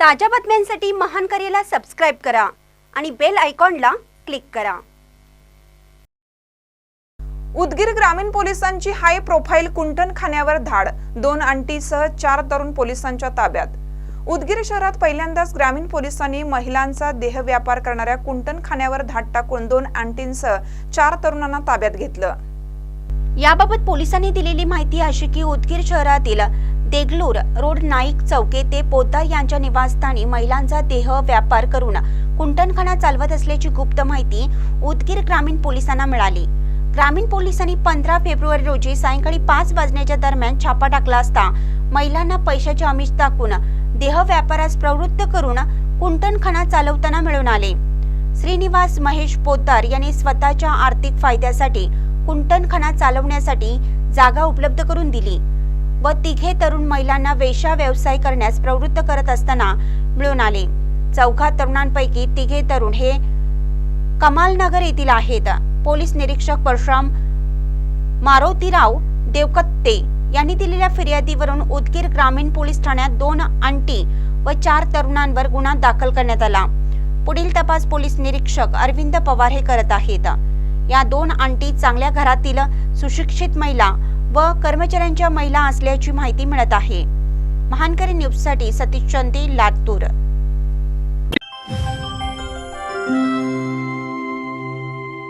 ताज्या बातम्यांसाठी महान करेला सबस्क्राईब करा आणि बेल आयकॉनला क्लिक करा. उदगीर ग्रामीण पोलिसांची हाय प्रोफाईल कुंटणखान्यावर धाड. दोन अंटीसह चार तरुण पोलिसांच्या ताब्यात. उदगीर शहरात पहिल्यांदाच ग्रामीण पोलिसांनी महिलांचा देह व्यापार करणाऱ्या कुंटणखान्यावर धाड टाकून दोन अंटींसह चार तरुणांना ताब्यात घेतलं. याबाबत पोलिसांनी दिलेली माहिती अशी की उदगीर शहरातील देगलूर रोड नाईक चौके ते पोद्दार यांच्या निवासस्थानी महिलांचा देह व्यापार करून कुंटणखाना चालवत असल्याची गुप्त माहिती उदगीर ग्रामीण पोलिसांना मिळाली. ग्रामीण पोलिसांनी पंधरा फेब्रुवारी रोजी सायंकाळी पाच वाजण्याच्या दरम्यान छापा टाकला असता महिलांना पैशाचे आमिष दाखवून देह व्यापारास प्रवृत्त करून कुंटणखाना चालवताना मिळून आले. श्रीनिवास महेश पोद्दार यांनी स्वतःच्या आर्थिक फायद्यासाठी कुंटणखाना चालवण्यासाठी जागा उपलब्ध करून दिली. व तिघे तरुण महिलांना वेश्या व्यवसाय करण्यास प्रवृत्त करत असताना मिळून आले. चौघा तरुणांपैकी तिघे तरुण हे कमालनगर येथील आहेत. पोलीस निरीक्षक परशुराम मारोतीराव देवकत्ते यांनी दिलेल्या फिर्यादीवरून उदगीर ग्रामीण पोलीस ठाण्यात दोन आंटी व चार तरुणांवर गुन्हा दाखल करण्यात आला. पुढील तपास पोलीस निरीक्षक अरविंद पवार हे करत आहेत. या दोन आंटी चांगल्या घरातील सुशिक्षित महिला व कर्मचाऱ्यांच्या महिला असल्याची माहिती मिळत आहे. महानकरी न्यूजसाठी सतीश चंदी लातूर.